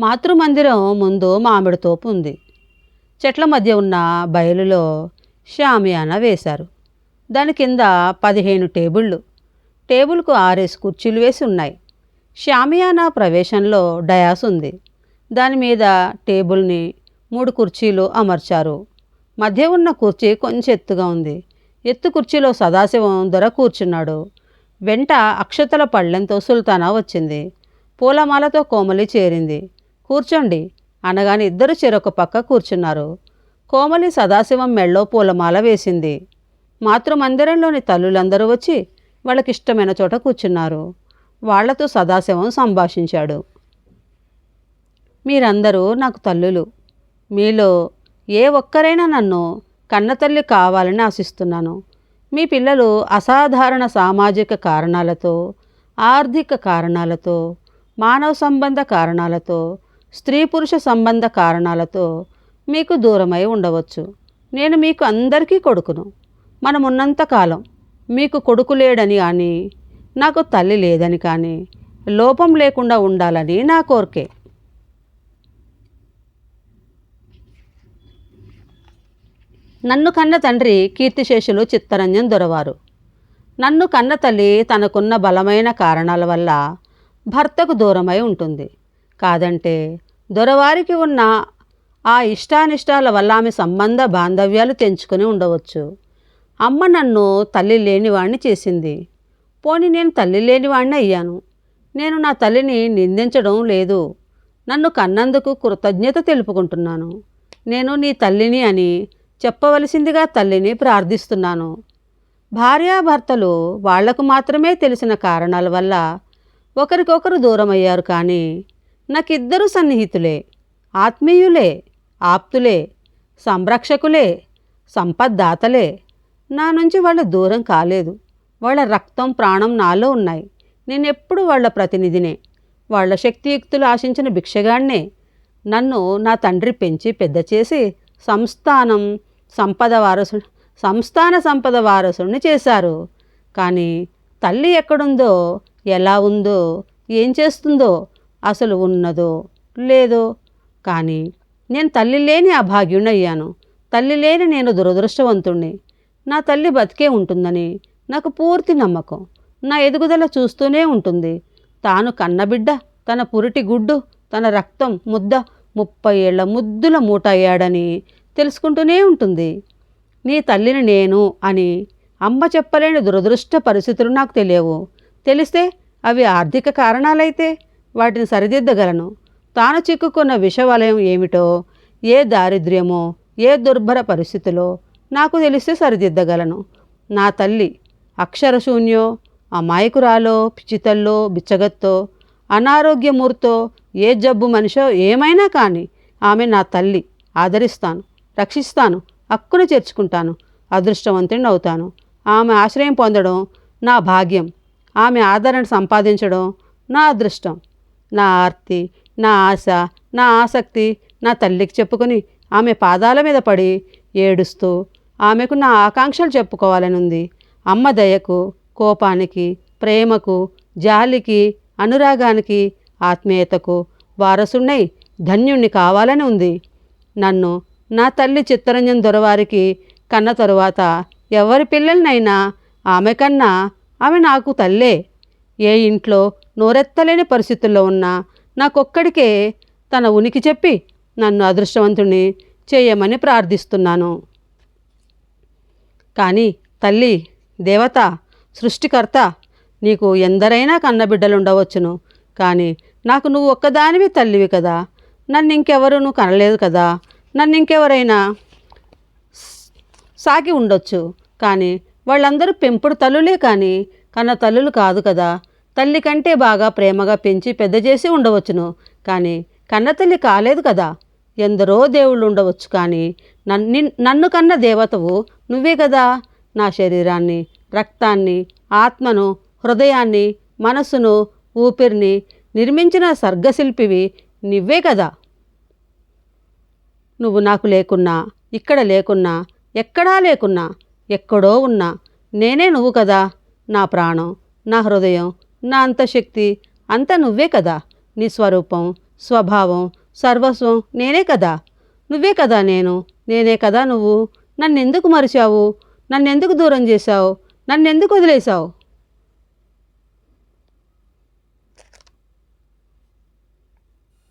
మాతృమందిరం ముందు మామిడి తోపు ఉంది. చెట్ల మధ్య ఉన్న బయలులో షామియానా వేశారు. దాని కింద పదిహేను టేబుళ్ళు. టేబుల్కు ఆరేసి కుర్చీలు వేసి ఉన్నాయి. షామియానా ప్రవేశంలో డయాస్ ఉంది. దాని మీద టేబుల్ని మూడు కుర్చీలు అమర్చారు. మధ్య ఉన్న కుర్చీ కొంచెం ఎత్తుగా ఉంది. ఎత్తు కుర్చీలో సదాశివం దొర కూర్చున్నాడు. వెంట అక్షతల పళ్ళెంతో సుల్తానా వచ్చింది. పూలమాలతో కోమలి చేరింది. కూర్చోండి అనగానే ఇద్దరు చెరొక పక్క కూర్చున్నారు. కోమలి సదాశివం మెళ్ళో పూలమాల వేసింది. మాతృమందిరంలోని తల్లులందరూ వచ్చి వాళ్ళకిష్టమైన చోట కూర్చున్నారు. వాళ్ళతో సదాశివం సంభాషించాడు. మీరందరూ నాకు తల్లులు. మీలో ఏ ఒక్కరైనా నన్ను కన్నతల్లి కావాలని ఆశిస్తున్నాను. మీ పిల్లలు అసాధారణ సామాజిక కారణాలతో ఆర్థిక కారణాలతో మానవ సంబంధ కారణాలతో స్త్రీ పురుష సంబంధ కారణాలతో మీకు దూరమై ఉండవచ్చు. నేను మీకు అందరికీ కొడుకును. మనం ఉన్నంత కాలం మీకు కొడుకు లేడని కానీ నాకు తల్లి లేదని కానీ లోపం లేకుండా ఉండాలని నా కోరికే. నన్ను కన్న తండ్రి కీర్తిశేషులు చిత్తరంజన్ దొరవారు. నన్ను కన్న తల్లి తనకున్న బలమైన కారణాల వల్ల భర్తకు దూరమై ఉంటుంది. కాదంటే దొరవారికి ఉన్న ఆ ఇష్టానిష్టాల వల్ల ఆమె సంబంధ బాంధవ్యాలు తెంచుకొని ఉండవచ్చు. అమ్మ నన్ను తల్లి లేనివాణ్ణి చేసింది. పోని నేను తల్లి లేనివాణ్ణి అయ్యాను. నేను నా తల్లిని నిందించడం లేదు. నన్ను కన్నందుకు కృతజ్ఞత తెలుపుకుంటున్నాను. నేను నీ తల్లిని అని చెప్పవలసిందిగా తల్లిని ప్రార్థిస్తున్నాను. భార్యాభర్తలు వాళ్ళకు మాత్రమే తెలిసిన కారణాల వల్ల ఒకరికొకరు దూరమయ్యారు కానీ నాకిద్దరు సన్నిహితులే ఆత్మీయులే ఆప్తులే సంరక్షకులే సంపద్దాతలే. నా నుంచి వాళ్ళు దూరం కాలేదు. వాళ్ళ రక్తం ప్రాణం నాలో ఉన్నాయి. నేనెప్పుడు వాళ్ళ ప్రతినిధినే వాళ్ళ శక్తియుక్తులు ఆశించిన భిక్షగాడినే. నన్ను నా తండ్రి పెంచి పెద్ద చేసి సంస్థానం సంపద వారసు సంస్థాన సంపద వారసుని చేశారు. కానీ తల్లి ఎక్కడుందో ఎలా ఉందో ఏం చేస్తుందో అసలు ఉన్నదో లేదో. కానీ నేను తల్లి లేని అభాగ్యుణ్ణయ్యాను తల్లి లేని నేను దురదృష్టవంతుణ్ణి. నా తల్లి బతికే ఉంటుందని నాకు పూర్తి నమ్మకం. నా ఎదుగుదల చూస్తూనే ఉంటుంది. తాను కన్నబిడ్డ తన పురిటి గుడ్డు తన రక్తం ముద్ద ముప్పై ఏళ్ళ ముద్దుల మూట అయ్యాడని తెలుసుకుంటూనే ఉంటుంది. నీ తల్లిని నేను అని అమ్మ చెప్పలేని దురదృష్ట పరిస్థితులు నాకు తెలియవు. తెలిస్తే అవి ఆర్థిక కారణాలైతే వాటిని సరిదిద్దగలను. తాను చిక్కుకున్న విషవలయం ఏమిటో ఏ దారిద్ర్యమో ఏ దుర్భర పరిస్థితిలో నాకు తెలిస్తే సరిదిద్దగలను. నా తల్లి అక్షరశూన్యో అమాయకురాలో పిచ్చితల్లో బిచ్చగత్తో అనారోగ్యమూర్తో ఏ జబ్బు మనిషో ఏమైనా కానీ ఆమె నా తల్లి. ఆదరిస్తాను రక్షిస్తాను హక్కును చేర్చుకుంటాను అదృష్టవంతుని అవుతాను ఆమె ఆశ్రయం పొందడం నా భాగ్యం. ఆమె ఆదరణ సంపాదించడం నా అదృష్టం. నా ఆర్తి నా ఆశ నా ఆసక్తి నా తల్లికి చెప్పుకొని ఆమె పాదాల మీద పడి ఏడుస్తూ ఆమెకు నా ఆకాంక్షలు చెప్పుకోవాలని ఉంది అమ్మ దయకు కోపానికి ప్రేమకు జాలికి అనురాగానికి ఆత్మీయతకు వారసుణ్ణై ధన్యుణ్ణి కావాలని ఉంది నన్ను నా తల్లి చిత్తరంజన్ దొరవారికి కన్న తరువాత ఎవరి పిల్లలనైనా ఆమె కన్నా ఆమె నాకు తల్లే. ఏ ఇంట్లో నోరెత్తలేని పరిస్థితుల్లో ఉన్నా నాకొక్కడికే తన ఉనికి చెప్పి నన్ను అదృష్టవంతుణ్ణి చేయమని ప్రార్థిస్తున్నాను. కానీ తల్లి దేవత సృష్టికర్త నీకు ఎందరైనా కన్నబిడ్డలుండవచ్చును. కానీ నాకు నువ్వు ఒక్కదానివి తల్లివి కదా. నన్ను ఇంకెవరు నువ్వు కనలేదు కదా. నన్ను ఇంకెవరైనా సాకి ఉండొచ్చు. కానీ వాళ్ళందరూ పెంపుడు తల్లులే కానీ కన్న తల్లులు కాదు కదా. తల్లి కంటే బాగా ప్రేమగా పెంచి పెద్ద చేసి ఉండవచ్చును. కానీ కన్న తల్లి కాలేదు కదా. ఎందరో దేవుళ్ళు ఉండవచ్చు కానీ నన్ను నన్ను కన్న దేవతవు నువ్వే కదా. నా శరీరాన్ని రక్తాన్ని ఆత్మను హృదయాన్ని మనసును ఊపిరిని నిర్మించిన సర్గశిల్పివి నువ్వే కదా. నువ్వు నాకు లేకున్నా ఇక్కడ లేకున్నా ఎక్కడా లేకున్నా ఎక్కడో ఉన్నా నేనే నువ్వు కదా. నా ప్రాణం నా హృదయం నా అంతశక్తి అంతా నువ్వే కదా. నీ స్వరూపం స్వభావం సర్వస్వం నేనే కదా. నువ్వే కదా నేను నేనే కదా నువ్వు. నన్నెందుకు మరిచావు? నన్నెందుకు దూరం చేశావు? నన్నెందుకు వదిలేశావు?